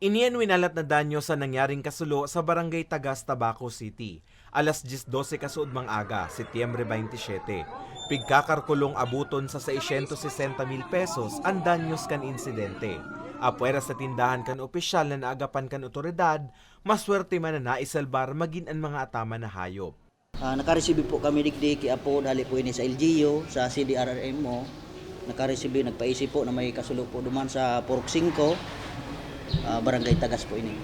Iniyan winalat na danyo sa nangyaring kasulo sa barangay Tagas, Tabaco City. Alas 10.12 kasuod mang aga, Setyembre 27. Pigkakarkulong abuton sa 660 mil pesos ang danyos kan insidente. Apwera sa tindahan kan opisyal na naagapan kan otoridad, maswerte man na naisalbar magin ang mga atama na hayop. Ah, nakareceive po kami digdi kay Apo dali po ini sa LGU sa CDRRM mo. Nakareceive nagpaisip po na may kasulo po duman sa Purok 5 ah, barangay Tagas po ini.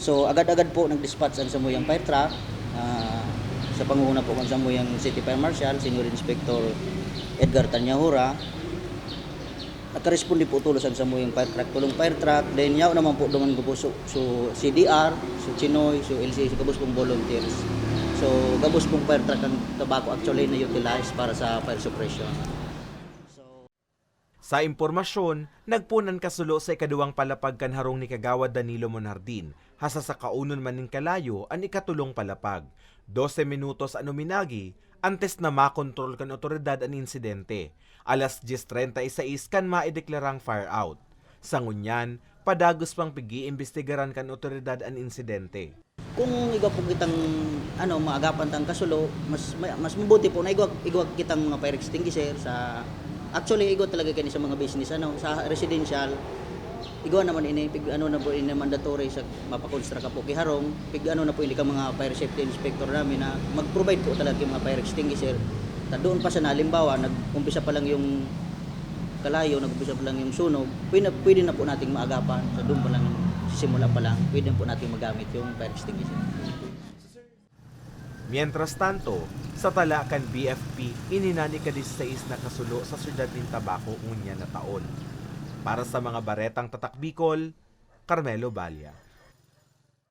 So agad-agad po nag-dispatch ang samuyang fire truck ah, sa pangunguna po ng samuyang City Fire Marshal, Senior Inspector Edgar Tanyahura. Nakaresponde po tulos ang samuyang fire truck, tulong fire truck, then yaw naman po duman ko po so, so CDR, so Chinoy, so LCA, so kabus pong volunteers. So gabos pong fire truck ang tabako actually na utilize para sa fire suppression. Sa impormasyon, nagpunan kasulo sa ikaduwang palapag kan harong ni Kagawad Danilo Monardin, hasa sa kaunon man ning kalayo ang ikatulong palapag. 12 minutos ano minagi, antes na makontrol kan otoridad ang insidente. Alas 10.36 kan maideklarang fire out. Sa ngunyan, padagos pang pigi-imbestigaran kan otoridad ang insidente. Kung igwa po kitang ano maagapan tang kasulo, mas may- mas mabuti po na igwa, igwa kitang mga fire extinguisher sa actually igwa talaga kani sa mga business ano sa residential igwa naman ini pig ano na po ini mandatory sa mapakonstruct ka po kay harong pig ano na po ini ka mga fire safety inspector namin na mag-provide po talaga yung mga fire extinguisher ta doon pa sa nalimbawa nag-umpisa pa lang yung kalayo, nag-umpisa pa lang yung sunog, pwede, pwede na po nating maagapan. Sa doon pa lang, simula pa lang, pwede po nating magamit yung fire extinguisher. Mientras tanto, sa Talakan BFP, ininani ka 16 na kasulo sa syudad ng Tabaco unya na taon. Para sa mga baretang tatak Bicol, Carmelo Balya.